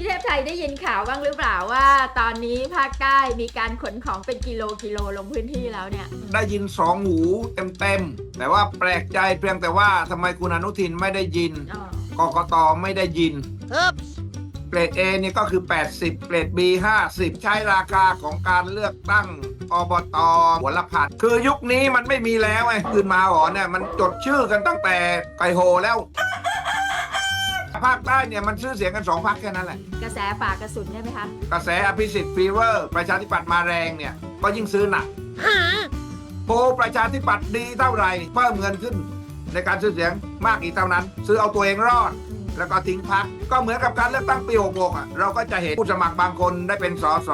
พี่เทพไทยได้ยินข่าวบ้างหรือเปล่าว่า ตอนนี้ภาคใต้มีการขนของเป็นกิโลกิโลลงพื้นที่แล้วเนี่ย ได้ยินสองหูเต็มๆ แต่ว่าแปลกใจเพียงแต่ว่าทำไมคุณอนุทินไม่ได้ยินอ๋อ กกตไม่ได้ยิน Oops. เกรด A นี่ก็คือ 80 เกรด B 50 ใช้ราคาของการเลือกตั้งอบตหัวละพันคือยุคนี้มันไม่มีแล้วไงคืนมาหอเนี่ย มันจดชื่อกันตั้งแต่ไก่โหแล้ว ภาคใต้เนี่ยมันซื้อเสียงกันสองพักแค่นั้นแหละ กระแสฝากกระสุนใช่ไหมคะ กระแสอภิสิทธิ์ฟีเวอร์ ประชาธิปัตย์มาแรงเนี่ย ก็ยิ่งซื้อหนัก Huh? โพลประชาธิปัตย์ดีเท่าไหร่เพิ่มเงินขึ้น ในการซื้อเสียงมากอีกเท่านั้น ซื้อเอาตัวเองรอด แล้วก็ทิ้งพักก็เหมือนกับการเลือกตั้งปี66อะเราก็จะเห็นผู้สมัครบางคนได้เป็นสส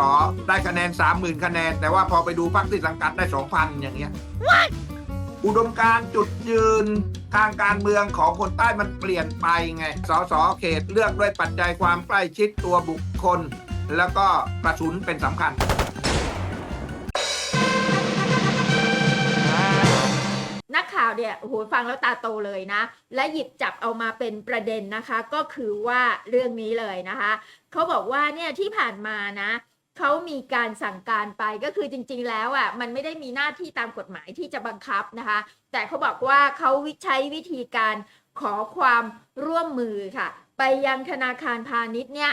ได้คะแนน 30,000 คะแนน แต่ว่าพอไปดูพักที่สังกัดได้ 2,000 อย่างเงี้ยอุดมการณ์จุดยืน ทางการเมืองของคนใต้มันเปลี่ยนไปไง สสเขตเลือกด้วยปัจจัยความใกล้ชิดตัวบุคคล แล้วก็กระสุนเป็นสำคัญ นักข่าวเนี่ยโอ้โหฟังแล้วตาโตเลยนะ และหยิบจับเอามาเป็นประเด็นนะคะ ก็คือว่าเรื่องนี้เลยนะคะ เขาบอกว่าเนี่ยที่ผ่านมานะ เขามีการสั่งการไปก็คือจริง ๆ แล้วอะมันไม่ได้มีหน้าที่ตามกฎหมายที่จะบังคับนะคะ แต่เขาบอกว่าเขาใช้วิธีการขอความร่วมมือค่ะ ไปยังธนาคารพาณิชย์เนี่ย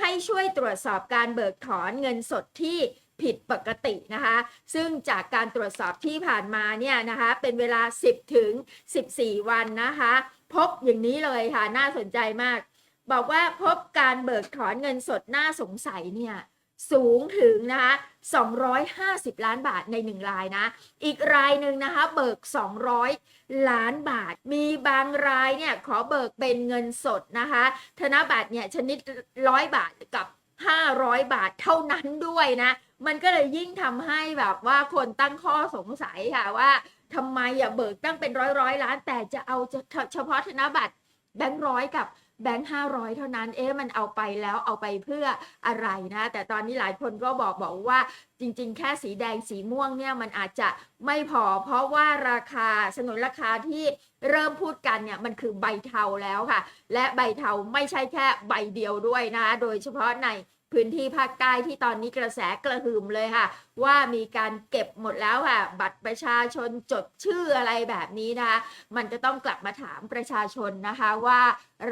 ให้ช่วยตรวจสอบการเบิกถอนเงินสดที่ผิดปกตินะคะ ซึ่งจากการตรวจสอบที่ผ่านมาเนี่ยนะคะ เป็นเวลา 10 ถึง 14 วันนะคะ พบอย่างนี้เลยค่ะ น่าสนใจมาก บอกว่าพบการเบิกถอนเงินสดน่าสงสัยเนี่ย สูงถึงนะคะ250 ล้านบาทในหนึ่งรายนะ อีกรายหนึ่งนะคะเบิก 200 ล้านบาท มีบางรายเนี่ยขอเบิกเป็นเงินสดนะคะ ธนบัตรเนี่ยชนิดร้อยบาทกับ 500 บาทเท่านั้นด้วยนะ มันก็เลยยิ่งทำให้แบบว่าคนตั้งข้อสงสัยค่ะว่าทำไมอย่าเบิกตั้งเป็นร้อยร้อยล้าน แต่จะเอาเฉเฉพาะธนบัตรแบงค์ร้อยกับ แบงค์ห้าร้อยเท่านั้น เอ๊ะมันเอาไปแล้วเอาไปเพื่ออะไรนะ แต่ตอนนี้หลายคนก็บอกบอกว่าจริงๆ แค่สีแดงสีม่วงเนี่ยมันอาจจะไม่พอ เพราะว่าราคาสนุนราคาที่เริ่มพูดกันเนี่ยมันคือใบเทาแล้วค่ะ และใบเทาไม่ใช่แค่ใบเดียวด้วยนะคะโดยเฉพาะใน พื้นที่ภาคใต้ที่ตอนนี้กระแสกระหึ่มเลยค่ะ ว่ามีการเก็บหมดแล้วค่ะ บัตรประชาชนจดชื่ออะไรแบบนี้นะคะมันจะต้องกลับมาถามประชาชนนะคะว่า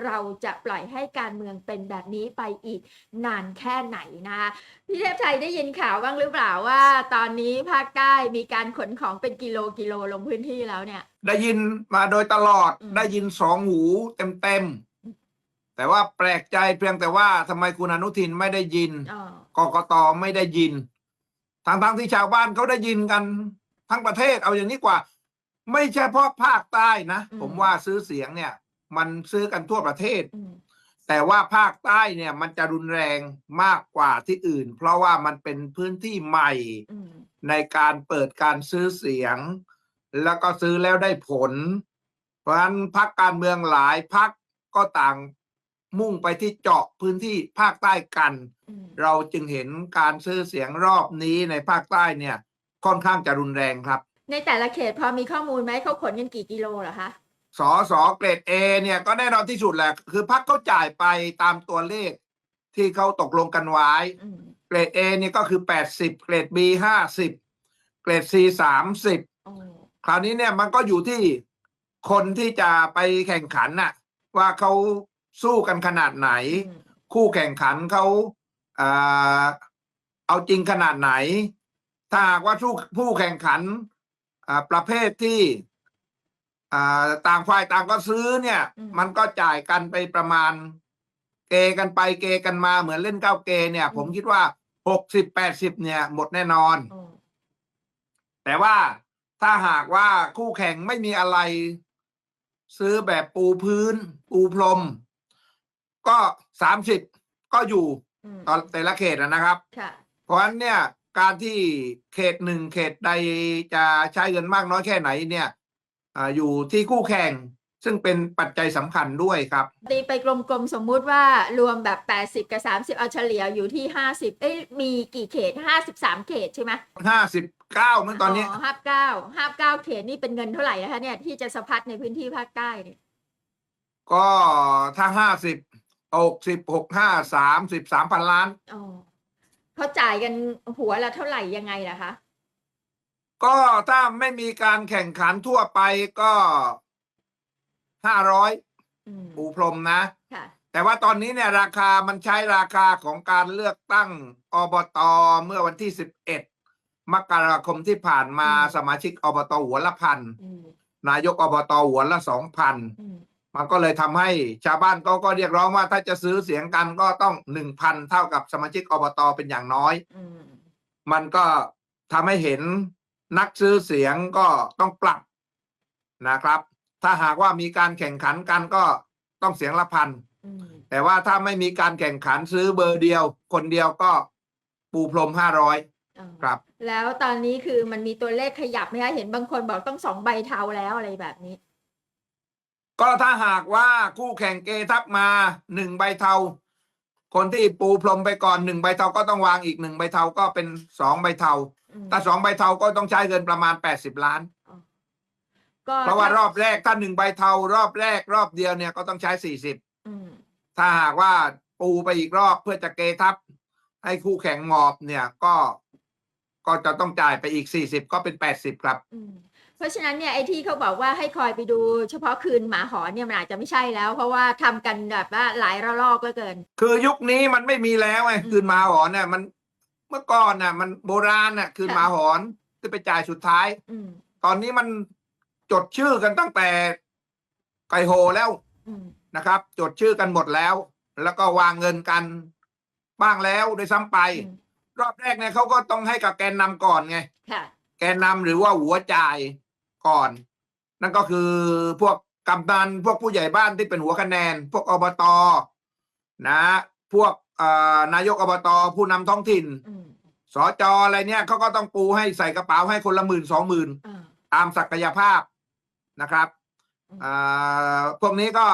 เราจะปล่อยให้การเมืองเป็นแบบนี้ไปอีกนานแค่ไหนนะคะพี่เทพไทยได้ยินข่าวบ้างหรือเปล่าว่า ตอนนี้ภาคใต้มีการขนของเป็นกิโลกิโลลงพื้นที่แล้วเนี่ย ได้ยินมาโดยตลอดอืมได้ยินสองหูเต็มๆ แต่ว่าแปลกใจเพียงแต่ว่าทำไมคุณอนุทินไม่ได้ยินอ๋อกกตไม่ได้ยินทางทางๆที่ชาวบ้านเขาได้ยินกันทั้งประเทศเอาอย่างนี้กว่า ไม่ใช่เพราะภาคใต้นะผมว่าซื้อเสียงเนี่ย มันซื้อกันทั่วประเทศ อืมแต่ว่าภาคใต้เนี่ยมันจะรุนแรงมากกว่าที่อื่น เพราะว่ามันเป็นพื้นที่ใหม่ อืมในการเปิดการซื้อเสียง แล้วก็ซื้อแล้วได้ผล เพราะฉะนั้นพักการเมืองหลายพักก็ต่าง มุ่งไปที่เจาะพื้นที่ภาคใต้กันอืมเราจึงเห็นการซื้อเสียงรอบนี้ในภาคใต้เนี่ย ค่อนข้างจะรุนแรงครับ ในแต่ละเขตพอมีข้อมูลไหมเขาขนกันกี่กิโลเหรอคะสอสอเกรด A เนี่ยก็แน่นอนที่สุดแหละ คือพักเขาจ่ายไปตามตัวเลข ที่เขาตกลงกันไว้อืมเกรด A เนี่ยก็คือ80เกรด B 50เกรด C 30โอ้คราวนี้เนี่ยมันก็อยู่ที่คนที่จะไปแข่งขันน่ะ ว่าเขา สู้กันขนาดไหนอืมคู่แข่งขันเขาเอ่อเอาจริงขนาดไหน ถ้าหากว่าผู้ผู้แข่งขันอ่าประเภทที่อ่าต่างฝ่ายต่างก็ซื้อเนี่ย มันก็จ่ายกันไปประมาณ เกกันไปเกกันมาเหมือนเล่นเก้าเกเนี่ย ผมคิดว่าหกสิบแปดสิบเนี่ย หมดแน่นอนโอ้แต่ว่าถ้าหากว่าคู่แข่งไม่มีอะไร ซื้อแบบปูพื้น ปูพรม ก็สามสิบก็อยู่อืมตอนแต่ละเขตอะนะครับค่ะเพราะฉะนั้นเนี่ยการที่เขตหนึ่งเขตใดจะใช้เงินมากน้อยแค่ไหนเนี่ยอาอยู่ที่คู่แข่งซึ่งเป็นปัจจัยสำคัญด้วยครับตีไปกลมๆ สมมุติว่ารวมแบบ 80 กับ 30 เอาเฉลี่ยอยู่ที่ 50 เอ้ยมีกี่เขต 53 เขตใช่ไหมห้าสิบเก้าเมื่อตอนนี้ห้าเก้าห้าเก้าเขตนี่เป็นเงินเท่าไหร่นะคะเนี่ยที่จะสะพัดในพื้นที่ภาคใต้เนี่ยก็ถ้าห้าสิบ หกสิบหกห้าสามสิบสามพันล้าน อ๋อเขาจ่ายกันหัวละเท่าไหร่ยังไงล่ะคะ ก็ถ้าไม่มีการแข่งขันทั่วไปก็ห้าร้อยอืมปูพรมนะ ค่ะ แต่ว่าตอนนี้เนี่ยราคามันใช้ราคาของการเลือกตั้งอบตเมื่อวันที่สิบเอ็ดมกราคมที่ผ่านมาอืม สมาชิกอบตหัวละพัน อืมนายกอบตหัวละสองพัน อืม มันก็เลยทำให้ชาวบ้านก็ก็เรียกร้องว่าถ้าจะซื้อเสียงกันก็ต้องหนึ่งพันเท่ากับสมาชิกอบตเป็นอย่างน้อยอืมมันก็ทำให้เห็นนักซื้อเสียงก็ต้องปรับนะครับ ถ้าหากว่ามีการแข่งขันกันก็ต้องเสียงละพันอืมแต่ว่าถ้าไม่มีการแข่งขันซื้อเบอร์เดียว คนเดียวก็ปูพรมห้าร้อยอ๋อครับ แล้วตอนนี้คือมันมีตัวเลขขยับไหมคะเห็นบางคนบอกต้องสองใบเทาแล้วอะไรแบบนี้ ก็ถ้าหากว่าคู่แข่งเกทับมาหนึ่งใบเทา คนที่ปูพรมไปก่อนหนึ่งใบเทาก็ต้องวางอีกหนึ่งใบเทาก็เป็นสองใบเทาอืมถ้าสองใบเทาก็ต้องใช้เงินประมาณแปดสิบล้านก็เพราะว่าถ้รอบแรกถ้าหนึ่งใบเทารอบแรกรอบเดียวเนี่ยก็ต้องใช้สี่สิบอืมถ้าหากว่าปูไปอีกรอบเพื่อจะเกทับ ให้คู่แข่งหมอบเนี่ยก็ก็จะต้องจ่ายไปอีกสี่สิบก็เป็นแปดสิบครับอืมเพ ราะฉะนั้นเนี่ยไอ้ที่เขาบอกว่าให้คอยไปดู เฉพาะคืนหมาหอนเนี่ยมันอาจจะไม่ใช่แล้ว เพราะว่าทำกันแบบว่าหลายระลอกเหลือเกิน คือยุคนี้มันไม่มีแล้วไงอืมคืนหมาหอนเนี่ยมันเมื่อก่อนน่ะ มันโบราณน่ะ คืนค่ะหมาหอนที่ไปจ่ายสุดท้ายอืมตอนนี้มันจดชื่อกันตั้งแต่ไก่โหแล้วอืมนะครับ จดชื่อกันหมดแล้ว แล้วก็วางเงินกันบ้างแล้วโดวยซ้ำไปอืมรอบแรกเนี่ยเขาก็ต้องให้กับแกนนำก่อนไงค่ะแกนนำหรือว่าหัวจ่าย ก่อน นั่นก็คือพวกกำนันพวกผู้ใหญ่บ้านที่เป็นหัวคะแนน พวกอบตนะ พวกเอ่อนายกอบตผู้นำท้องถิ่นอืมสจอะไรเนี่ยเขาก็ต้องปูให้ใส่กระเป๋าให้คนละหมื่นสองหมื่นอ่าตามศักยภาพนะครับอืมอ่าพวกนี้ก็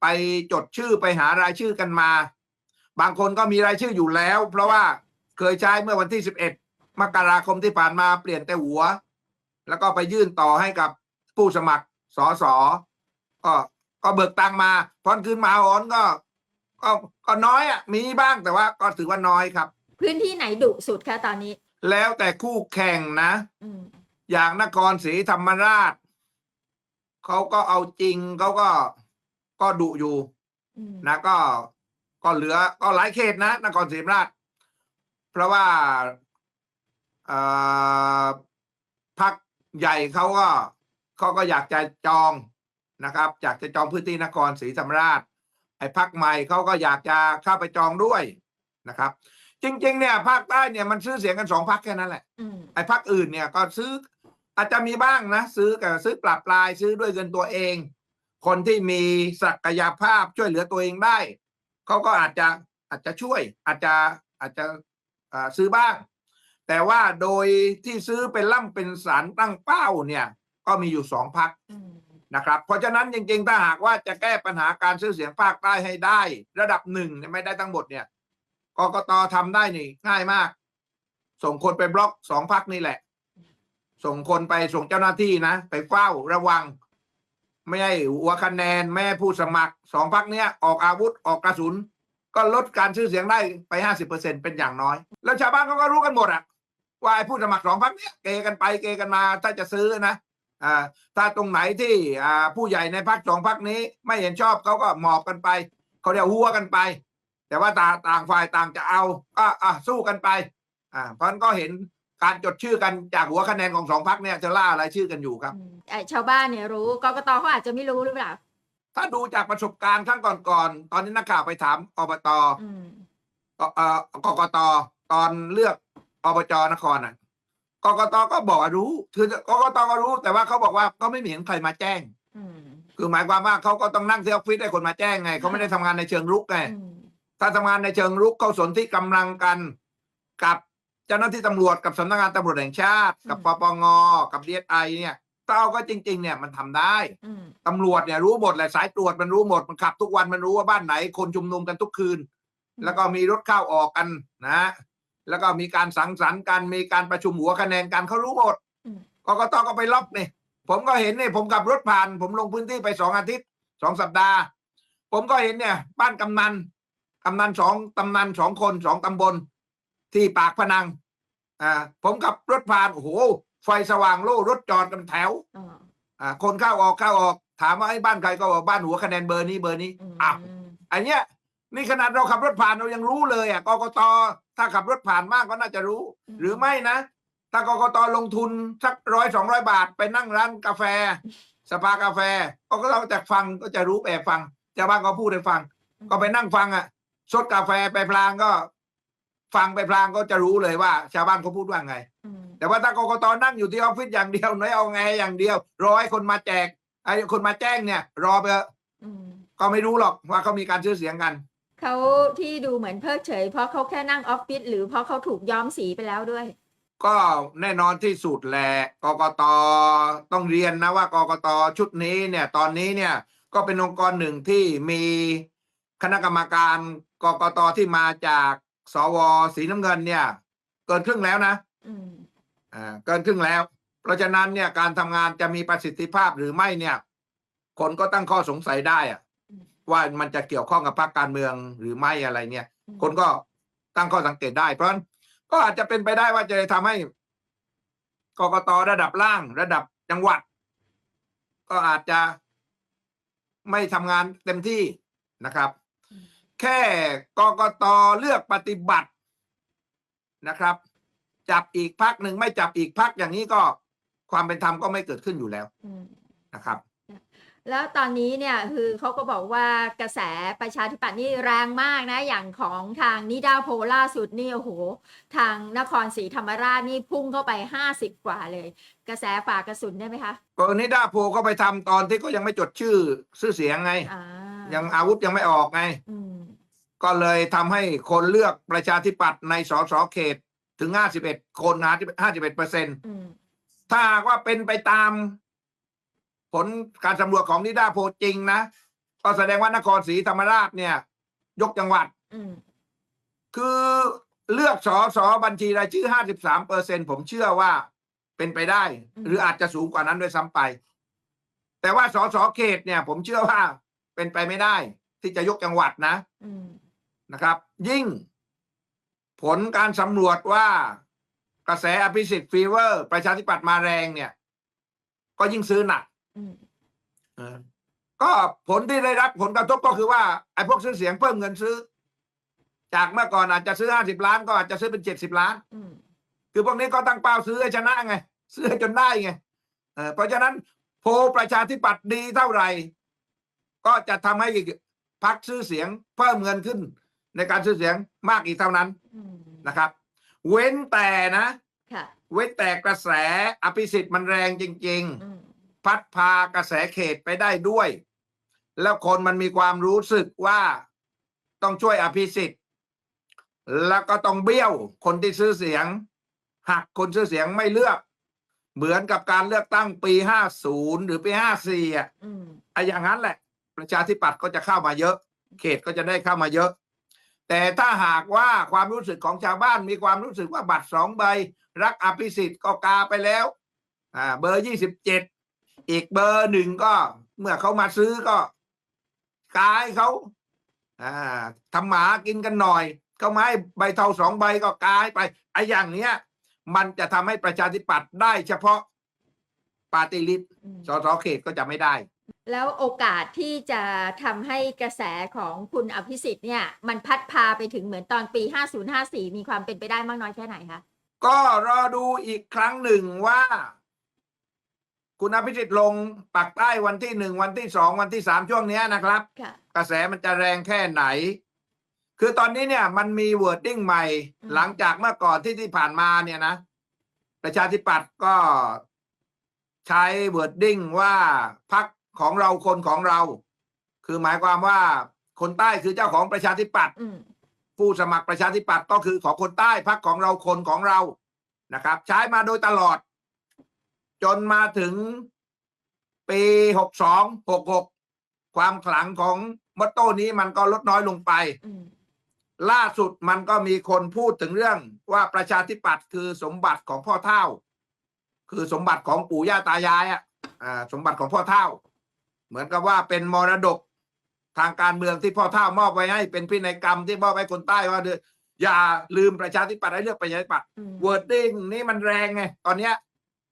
ไปจดชื่อไปหารายชื่อกันมา บางคนก็มีรายชื่ออยู่แล้ว เพราะว่าเคยใช้เมื่อวันที่สิบเอ็ดมกราคมที่ผ่านมาเปลี่ยนแต่หัว แล้วก็ไปยื่นต่อให้กับผู้สมัครสอสอก็ก็เบิกตังมาพอนคืนหมาหอนก็ ก็ก็น้อยอะมีบ้างแต่ว่าก็ถือว่าน้อยครับ พื้นที่ไหนดุสุดคะตอนนี้ แล้วแต่คู่แข่งนะอืมอย่างนครศรีธรรมราชเขาก็เอาจริงเขาก็ก็ดุอยู่อืมนะก็ก็เหลือก็หลายเขตนะนครศรีธรรมราช เพราะว่าเอ่อพัก ใหญ่เขาก็เขาก็อยากจะจองนะครับอยากจะจองพื้นที่นครศรีธรรมราช ไอ้พักใหม่เขาก็อยากจะเข้าไปจองด้วยนะครับ จริง ๆ เนี่ยภาคใต้เนี่ยมันซื้อเสียงกันสองพักแค่นั้นแหละอืมไอ้พักอื่นเนี่ยก็ซื้ออาจจะมีบ้างนะ ซื้อกับซื้อปรับปลายซื้อด้วยเงินตัวเอง คนที่มีศักยภาพช่วยเหลือตัวเองได้เขาก็อาจจะอาจจะช่วยอาจจะอาจจะอ่าซื้อบ้าง แต่ว่าโดยที่ซื้อเป็นล่ำเป็นสารตั้งเป้าเนี่ย ก็มีอยู่สองพักอืมนะครับ เพราะฉะนั้นจริงๆ ถ้าหากว่าจะแก้ปัญหาการซื้อเสียงภาคใต้ให้ได้ ระดับหนึ่งเนี่ยไม่ได้ทั้งหมดเนี่ยกกตทำได้นี่ง่ายมาก ส่งคนไปบล็อกสองพักนี่แหละ ส่งคนไปส่งเจ้าหน้าที่นะ ไปเฝ้าระวัง ไม่ให้หัวคะแนนไม่ให้ผู้สมัครสองพักเนี้ยออกอาวุธออกกระสุน ก็ลดการซื้อเสียงได้ไปห้าสิบเปอร์เซ็นเป็นอย่างน้อย แล้วชาวบ้านเขาก็รู้กันหมดอะ ว่าไอ้ผู้สมัครสองพักเนี้ยเกกันไปเกกันมาถ้าจะซื้อนะอ่าถ้าตรงไหนที่อ่าผู้ใหญ่ในพักสองพักนี้ ไม่เห็นชอบเขาก็หมอบกันไปเขาเรียกหัวกันไป แต่ว่าต่างต่างฝ่ายต่างจะเอาก็อะสู้กันไปอ่าเพราะฉะนั้นก็เห็นการจดชื่อกันจากหัวคะแนนของสองพักเนี่ยจะล่ารายชื่อกันอยู่ครับอืมไอ้ชาวบ้านเนี่ยรู้กกตเขาอาจจะไม่รู้หรือเปล่าถ้าดูจากประสบการณ์ครั้งก่อนๆตอนนี้นักข่าวไปถามอบตอืมเอ่อกกตตอนเลือก อบจนครน่ะกกตก็บอกว่ารู้คือกกตก็รู้ แต่ว่าเขาบอกว่าก็ไม่มีเห็นใครมาแจ้งอืมคือหมายความว่าเขาก็ต้องนั่งที่ออฟฟิศให้คนมาแจ้งไงเขาไม่ได้ทำงานในเชิงรุกไงอืมถ้าทำงานในเชิงรุกเขาสนที่กำลังกันกับเจ้าหน้าที่ตำรวจกับสำนักงานตำรวจแห่งชาติ กับปปงกับดีไอเนี่ยถ้าเอาก็จริง ๆ เนี่ยมันทำได้อืมตำรวจเนี่ยรู้หมดแหละสายตรวจมันรู้หมดมันขับทุกวันมันรู้ว่าบ้านไหน คนชุมนุมกันทุกคืน แล้วก็มีรถเข้าออกกันนะ แล้วก็มีการสังสรรค์กันมีการประชุมหัวคะแนนกันเขารู้หมดอืมกกตก็ไปล็อกนี่ผมก็เห็นเนี่ยผมขับรถผ่าน ผมลงพื้นที่ไปสองอาทิตย์สองสัปดาห์ ผมก็เห็นเนี่ย บ้านกำนันกำนันสองตำนันสองคนสองตำบล ที่ปากพนังอ่าผมขับรถผ่านโอ้โหไฟสว่างโล่รถจอดกันแถวอ๋ออ่าคนเข้าออกเข้าออก ถามว่าไอ้บ้านใครก็บอกบ้านหัวคะแนนเบอร์นี้เบอร์นี้มอ้าวอันเนี้ยนี่ขนาดเราขับรถผ่านเรายังรู้เลยอะกกต ถ้าขับรถผ่านมากก็น่าจะรู้ หรือไม่นะ ถ้ากกตลงทุนสักร้อยสองร้อยบาท ไปนั่งร้านกาแฟ สปากาแฟก็ก็เราจะฟังก็จะรู้แบบฟังชาวบ้านก็พูดให้ฟัง ก็ไปนั่งฟังอะสดกาแฟไปพลางก็ ฟังไปพลางก็จะรู้เลยว่า ชาวบ้านเขาพูดว่าไงอืมแต่ว่าถ้ากกตนั่งอยู่ที่ออฟฟิศอย่างเดียวน้อยเอาไงอย่างเดียว รอให้คนมาแจกไอ้คนมาแจ้งเนี่ย รอไปเถอะอืมก็ไม่รู้หรอกว่าเขามีการซื้อเสียงกัน เขาที่ดูเหมือนเพิกเฉย เพราะเขาแค่นั่งออฟฟิศหรือเพราะเขาถูกย้อมสีไปแล้วด้วย ก็แน่นอนที่สุดแหละกกตต้องเรียนนะว่ากกตชุดนี้เนี่ย ตอนนี้เนี่ยก็เป็นองค์กรหนึ่งที่มีคณะกรรมการกกตที่มาจากสวสีน้ำเงินเนี่ย เกินครึ่งแล้วนะอืมอ่าเกินครึ่งแล้ว เพราะฉะนั้นเนี่ยการทำงานจะมีประสิทธิภาพหรือไม่เนี่ย คนก็ตั้งข้อสงสัยได้อะ ว่ามันจะเกี่ยวข้องกับพรรคการเมืองหรือไม่อะไรเนี่ย คนก็ตั้งข้อสังเกตได้ เพราะฉะนั้นก็อาจจะเป็นไปได้ว่าจะทำให้กกตระดับล่างระดับจังหวัด ก็อาจจะไม่ทำงานเต็มที่นะครับอืมแค่กกตเลือกปฏิบัตินะครับ จับอีกพักหนึ่งไม่จับอีกพักอย่างนี้ก็ความเป็นธรรมก็ไม่เกิดขึ้นอยู่แล้วอืมนะครับ แล้วตอนนี้เนี่ยคือเขาก็บอกว่ากระแสประชาธิปัตย์นี่แรงมากนะ อย่างของทางนิดาโพลล่าสุดนี่โอ้โห ทางนครศรีธรรมราชนี่พุ่งเข้าไปห้าสิบกว่าเลย กระแสฝากกระสุนได้ไหมคะกรณีด้าโพก็ไปทำตอนที่ก็ยังไม่จดชื่อชื่อเสียงไงอ่ายังอาวุธยังไม่ออกไงอืมก็เลยทำให้คนเลือกประชาธิปัตย์ในสสเขตถึง 51 คนนะ51เปอร์เซ็นต์อืมถ้าหากว่าเป็นไปตาม ผลการสำรวจของนิดาโพลจริงนะก็แสดงว่านครศรีธรรมราชเนี่ย ยกจังหวัด อืมคือเลือกสอสอบัญชีรายชื่อ 53เปอร์เซ็นผมเชื่อว่าเป็นไปได้ หรืออาจจะสูงกว่านั้นด้วยซ้ำไป แต่ว่าสอสอเขตเนี่ย ผมเชื่อว่าเป็นไปไม่ได้ ที่จะยกจังหวัดนะอืมนะครับ ยิ่ง ผลการสำรวจว่ากระแสอภิสิทธิ์ฟีเวอร์ ประชาธิปัตย์มาแรงเนี่ย ก็ยิ่งซื้อหนัก อืมเออก็ผลที่ได้รับผลกระทบก็คือว่าไอ้พวกซื้อเสียงเพิ่มเงินซื้อ จากเมื่อก่อนอาจจะซื้อห้าสิบล้านก็อาจจะซื้อเป็นเจ็ดสิบล้าน อืมคือพวกนี้ก็ตั้งเป้าซื้อให้ชนะไง ซื้อให้จนได้ไงเออเพราะฉะนั้นโพลประชาธิปัตย์ดีเท่าไหร่ ก็จะทำให้พักซื้อเสียงเพิ่มเงินขึ้น ในการซื้อเสียงมากอีกเท่านั้นอืมนะครับ เว้นแต่นะ ค่ะ เว้นแต่กระแสอภิสิทธิ์มันแรงจริง ๆ อืม พัดพากระแสเขตไปได้ด้วย แล้วคนมันมีความรู้สึกว่าต้องช่วยอภิสิทธิ์ แล้วก็ต้องเบี้ยวคนที่ซื้อเสียง หักคนซื้อเสียงไม่เลือก เหมือนกับการเลือกตั้งปี50หรือปี54อะอืมไอ้อย่างนั้นแหละ ประชาธิปัตย์ก็จะเข้ามาเยอะ เขตก็จะได้เข้ามาเยอะ แต่ถ้าหากว่าความรู้สึกของชาวบ้านมีความรู้สึกว่าบัตรสองใบ รักอภิสิทธิ์ก็กาไปแล้ว อ่า เบอร์ยี่สิบเจ็ด อีกเบอร์หนึ่งก็ เมื่อเขามาซื้อก็กายเขาอ่าทำหมากินกันหน่อยเขามาให้ใบเทาสองใบก็กายไปไอ้อย่างเนี้ย มันจะทำให้ประชาธิปัตย์ได้เฉพาะปาร์ตี้ลิสต์อืมสสเขตก็จะไม่ได้ แล้วโอกาสที่จะทำให้กระแสของคุณอภิสิทธิ์เนี่ย มันพัดพาไปถึงเหมือนตอนปี 5054 มีความเป็นไปได้มากน้อยแค่ไหนคะ ก็รอดูอีกครั้งหนึ่งว่า คุณอภิสิทธิ์ลงปักใต้วันที่หนึ่งวันที่สองวันที่สามช่วงเนี้ยนะครับ ค่ะ กระแสมันจะแรงแค่ไหน คือตอนนี้เนี่ยมันมีวอร์ดดิ้งใหม่ อืม หลังจากเมื่อก่อนที่ที่ผ่านมาเนี่ยนะ ประชาธิปัตย์ก็ใช้วอร์ดดิ้งว่าพักของเราคนของเรา คือหมายความว่าคนใต้คือเจ้าของประชาธิปัตย์ อืม ผู้สมัครประชาธิปัตย์ก็คือของคนใต้พักของเราคนของเรานะครับ ใช้มาโดยตลอด จนมาถึงปีหกสองหกหกความขลังของมอตโต้นี้มันก็ลดน้อยลงไปอืมล่าสุดมันก็มีคนพูดถึงเรื่องว่าประชาธิปัตย์คือสมบัติของพ่อเท่า คือสมบัติของปู่ย่าตายายอะอ่าสมบัติของพ่อเท่า เหมือนกับว่าเป็นมรดกทางการเมืองที่พ่อเท่ามอบไว้ให้ เป็นพินัยกรรมที่มอบไว้คนใต้ว่าเดืออย่าลืมประชาธิปัตย์ให้เลือกประชาธิปัตย์อืมวอร์ดดิ้งนี่มันแรงไงตอนเนี้ย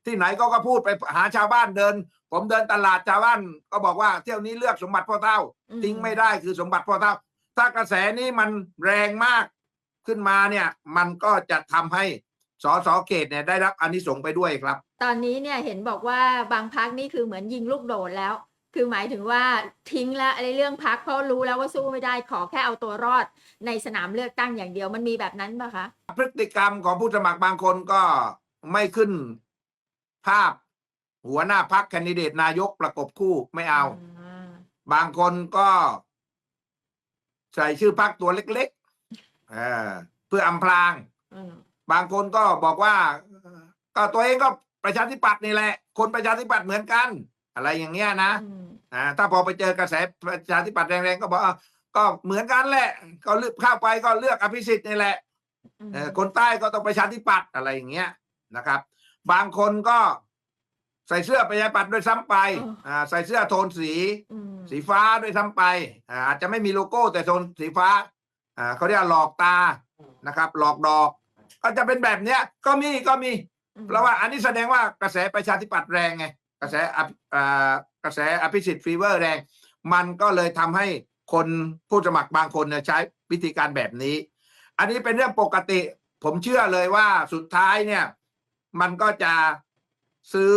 ที่ไหนก็ก็พูดไปหาชาวบ้านเดิน ผมเดินตลาดชาวบ้านก็บอกว่าเที่ยวนี้เลือกสมบัติพ่อเท่าอืมทิ้งไม่ได้คือสมบัติพ่อเท่า ถ้ากระแสนี้มันแรงมากขึ้นมาเนี่ย มันก็จะทำให้สสเขตเนี่ยได้รับอานิสงส์ไปด้วยครับ ตอนนี้เนี่ยเห็นบอกว่าบางพักนี่คือเหมือนยิงลูกโดดแล้ว คือหมายถึงว่าทิ้งแล้วอะไรเรื่องพักเพราะรู้แล้วว่าสู้ไม่ได้ขอแค่เอาตัวรอด ในสนามเลือกตั้งอย่างเดียวมันมีแบบนั้นปะคะ พฤติกรรมของผู้สมัครบางคนก็ไม่ขึ้น ภาพ หัวหน้าพักแคนดิเดตนายกประกบคู่ไม่เอาาบางคนก็ ใส่ชื่อพักตัวเล็กๆเออเพื่ออำพรางอืมบางคนก็บอกว่าเอ่อก็ตัวเองก็ประชาธิปัตย์นี่แหละ คนประชาธิปัตย์เหมือนกัน อะไรอย่างเงี้ยนะอืมอ่าถ้าพอไปเจอกระแสประชาธิปัตย์แรงๆก็บอกอะก็เหมือนกันแหละ ก็เลือกเข้าไปก็เลือกอภิสิทธิ์นี่แหละเอ่อคนใต้ก็ต้องประชาธิปัตย์อะไรอย่างเงี้ยนะครับ บางคนก็ใส่เสื้อประชาธิปัตย์ด้วยซ้ำไปอ่าใส่เสื้อโทนสี อืมสีฟ้าด้วยซ้ำไปอ่าอาจจะไม่มีโลโก้แต่โทนสีฟ้าอ่าเขาเรียกว่าหลอกตานะครับ หลอกดอก ก็จะเป็นแบบเนี้ย ก็มีก็มีอืมเพราะว่าอันนี้แสดงว่ากระแสประชาธิปัตย์แรงไงกระแสอภิอ่ากระแสอภิสิทธิ์ฟีเวอร์แรง มันก็เลยทำให้คนผู้สมัครบางคนเนี่ยใช้วิธีการแบบนี้ อันนี้เป็นเรื่องปกติ ผมเชื่อเลยว่าสุดท้ายเนี่ย มันก็จะซื้อ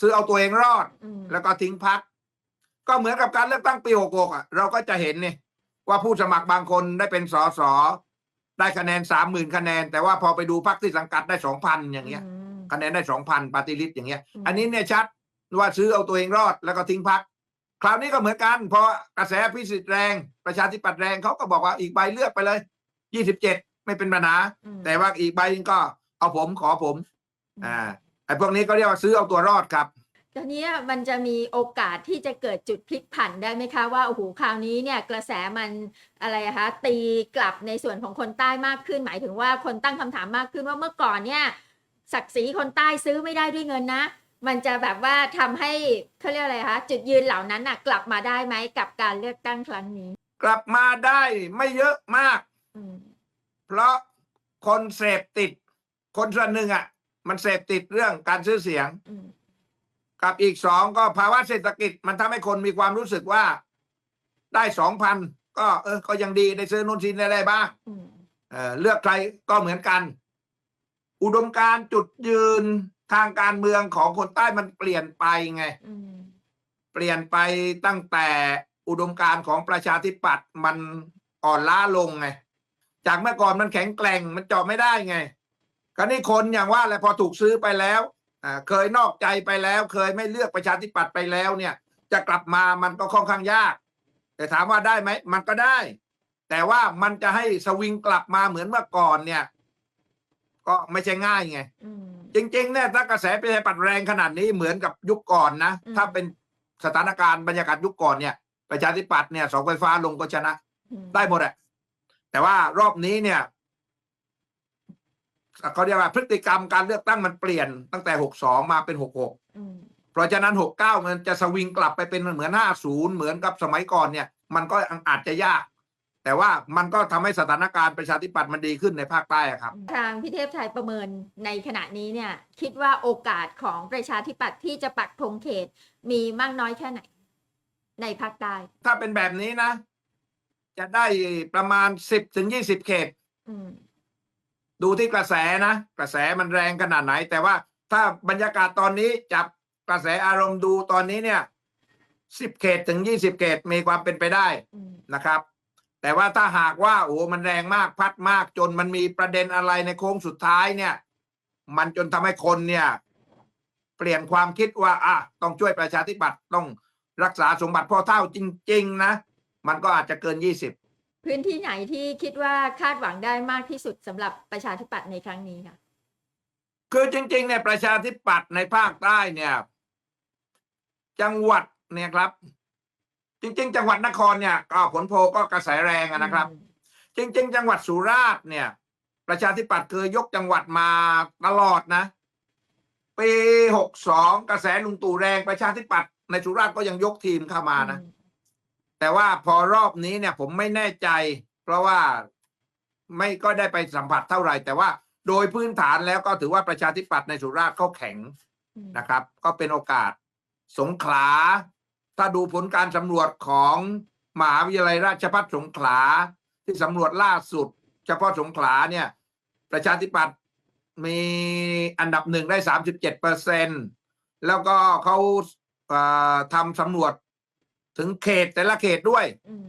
ซื้อเอาตัวเองรอดอืมแล้วก็ทิ้งพัก ก็เหมือนกับการเลือกตั้งปี66อะ เราก็จะเห็นเนี่ยว่าผู้สมัครบางคนได้เป็นสสได้คะแนนสามหมื่นคะแนน แต่ว่าพอไปดูพักที่สังกัดได้สองพันอย่างเงี้ยมคะแนนได้สองพันปฏิริษอย่างเงี้ยอืมอันนี้เนี่ยชัดว่าซื้อเอาตัวเองรอดแล้วก็ทิ้งพักคราวนี้ก็เหมือนกันเพราะกระแสพิสิทธิ์แรงประชาธิปัตย์แรงเขาก็บอกว่าอีกใบเลือกไปเลยยี่สิบเจ็ดไม่เป็นปัญหาอืมแต่ว่าอีกใบนึงก็ เอาผมขอผม อ่าไอ้พวกนี้ก็เรียกว่าซื้อเอาตัวรอดครับตอนนี้มันจะมีโอกาสที่จะเกิดจุดพลิกผันได้ไหมคะว่าโอ้โหคราวนี้เนี่ยกระแสมันอะไรอะคะตีกลับในส่วนของคนใต้มากขึ้น หมายถึงว่าคนตั้งคำถามมากขึ้นว่าเมื่อก่อนเนี่ยศักดิ์ศรีคนใต้ซื้อไม่ได้ด้วยเงินนะ มันจะแบบว่าทำให้เขาเรียกอะไรคะจุดยืนเหล่านั้นน่ะกลับมาได้ไหมกับการเลือกตั้งครั้งนี้ กลับมาได้ไม่เยอะมากอืมเพราะคนเสพติด คนส่วนหนึ่งอะ มันเสพติดเรื่องการซื้อเสียง อืมกับอีกสองก็ภาวะเศรษฐกิจมันทำให้คนมีความรู้สึกว่า ได้สองพันก็เออก็ยังดีได้ซื้อนู่นซื้อนี่ได้บ้าง อืมเออเลือกใครก็เหมือนกัน อุดมการณ์จุดยืนทางการเมืองของคนใต้มันเปลี่ยนไปไง อืมเปลี่ยนไปตั้งแต่อุดมการณ์ของประชาธิปัตย์มันอ่อนล้าลงไง จากเมื่อก่อนมันแข็งแกร่งมันเจาะไม่ได้ไง คราวนี้คนอย่างว่าแหละพอถูกซื้อไปแล้วอ่าเคยนอกใจไปแล้ว เคยไม่เลือกประชาธิปัตย์ไปแล้วเนี่ย จะกลับมามันก็ค่อนข้างยาก แต่ถามว่าได้ไหมมันก็ได้ แต่ว่ามันจะให้สวิงกลับมาเหมือนเมื่อก่อนเนี่ย ก็ไม่ใช่ง่ายไงอืมจริงๆเนี่ยถ้ากระแสประชาธิปัตย์แรงขนาดนี้เหมือนกับยุคก่อนนะอืมถ้าเป็นสถานการณ์บรรยากาศยุคก่อนเนี่ย ประชาธิปัตย์เนี่ยเสองไฟฟ้าลงก็ชนะอืมได้หมดแหละแต่ว่ารอบนี้เนี่ย เขาเรียกว่าพฤติกรรมการเลือกตั้งมันเปลี่ยนตั้งแต่หกสองมาเป็นหกหกอืมเพราะฉะนั้นหกเก้ามันจะสวิงกลับไปเป็นเหมือนห้าศูนย์เหมือนกับสมัยก่อนเนี่ย มันก็อาจจะยาก แต่ว่ามันก็ทำให้สถานการณ์ประชาธิปัตย์มันดีขึ้นในภาคใต้อะครับ ทางพิเทพไทยประเมินในขณะนี้เนี่ย คิดว่าโอกาสของประชาธิปัตย์ที่จะปักธงเขตมีมากน้อยแค่ไหน ในภาคใต้ถ้าเป็นแบบนี้นะ จะได้ประมาณสิบถึงยี่สิบเขตอืม ดูที่กระแสนะ กระแสมันแรงขนาดไหน แต่ว่าถ้าบรรยากาศตอนนี้จับกระแสอารมณ์ดูตอนนี้เนี่ยสิบเขตถึงยี่สิบเขตมีความเป็นไปได้นะครับ แต่ว่าถ้าหากว่าโอ้มันแรงมากพัดมากจนมันมีประเด็นอะไรในโค้งสุดท้ายเนี่ย มันจนทำให้คนเนี่ย เปลี่ยนความคิดว่าอะต้องช่วยประชาธิปัตย์ต้องรักษาสมบัติพ่อเท่าจริง ๆ นะ มันก็อาจจะเกินยี่สิบ พื้นที่ไหนที่คิดว่าคาดหวังได้มากที่สุดสำหรับประชาธิปัตย์ในครั้งนี้ค่ะ คือจริงๆเนี่ยประชาธิปัตย์ในภาคใต้เนี่ย จังหวัดเนี่ยครับ จริง ๆ จังหวัดนครเนี่ยก็ผลโพลก็กระแสแรงอะนะครับ จริง ๆ จังหวัดสุราษฎร์เนี่ย ประชาธิปัตย์เคยยกจังหวัดมาตลอดนะปีหกสองกระแสลุงตู่แรงประชาธิปัตย์ในสุราษฎร์ก็ยังยกทีมเข้ามานะ แต่ว่าพอรอบนี้เนี่ยผมไม่แน่ใจ เพราะว่าไม่ก็ได้ไปสัมผัสเท่าไหร่ แต่ว่าโดยพื้นฐานแล้วก็ถือว่าประชาธิปัตย์ในสุราษฎร์เขาแข็งนะครับ ก็เป็นโอกาสสงขลา ถ้าดูผลการสำรวจของมหาวิทยาลัยราชภัฏสงขลาที่สำรวจล่าสุด เฉพาะสงขลาเนี่ย ประชาธิปัตย์มีอันดับหนึ่งได้สามสิบเจ็ดเปอร์เซ็นแล้วก็เขาทำสำรวจ ถึงเขตแต่ละเขตด้วย อืม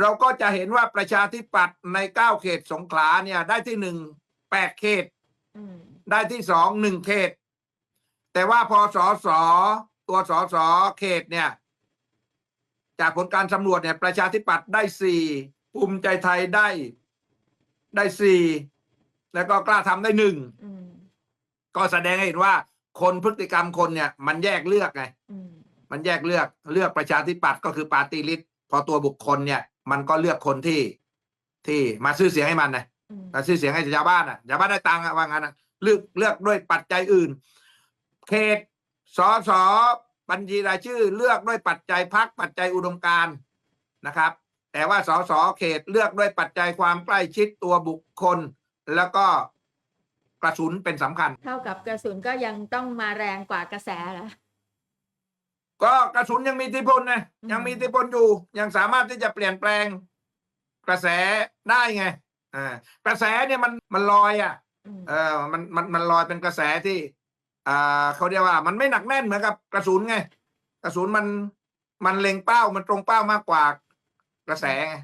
เราก็จะเห็นว่าประชาธิปัตย์ในเก้าเขตสงขลาเนี่ยได้ที่หนึ่งแปดเขต อืมได้ที่สองหนึ่งเขต แต่ว่าพอสอสอตัวสอสอเขตเนี่ย จากผลการสำรวจเนี่ย ประชาธิปัตย์ได้สี่ภูมิใจไทยได้ ได้สี่แล้วก็กล้าทำได้หนึ่งอืมก็แสดงให้เห็นว่าคนพฤติกรรมคนเนี่ย มันแยกเลือกไง อืม มันแยกเลือกเลือกประชาธิปัตย์ก็คือปาร์ตี้ลิสต์พอตัวบุคคลเนี่ย มันก็เลือกคนที่ที่มาซื้อเสียงให้มันนะอืมมาซื้อเสียงให้ชาวบ้านอะชาวบ้านได้ตังค์อะว่างั้นอะเลือกเลือกด้วยปัจจัยอื่น เขตสอสอบัญชีรายชื่อ เลือกด้วยปัจจัยพักปัจจัยอุดมการณ์นะครับ แต่ว่าสอสอเขตเลือกด้วยปัจจัยความใกล้ชิดตัวบุคคล แล้วก็กระสุนเป็นสำคัญ เท่ากับกระสุนก็ยังต้องมาแรงกว่ากระแสเหรอ ก็กระสุนยังมีอิทธิพลนะอืมยังมีอิทธิพลอยู่ ยังสามารถที่จะเปลี่ยนแปลง กระแสได้ไงอ่ากระแสเนี่ยมันมันลอยอะอืมเออมันมันมันลอยเป็นกระแสที่อ่าเขาเรียกว่า มันไม่หนักแน่นเหมือนกับกระสุนไงกระสุนมันมันเล็งเป้ามันตรงเป้ามากกว่ากระแสไง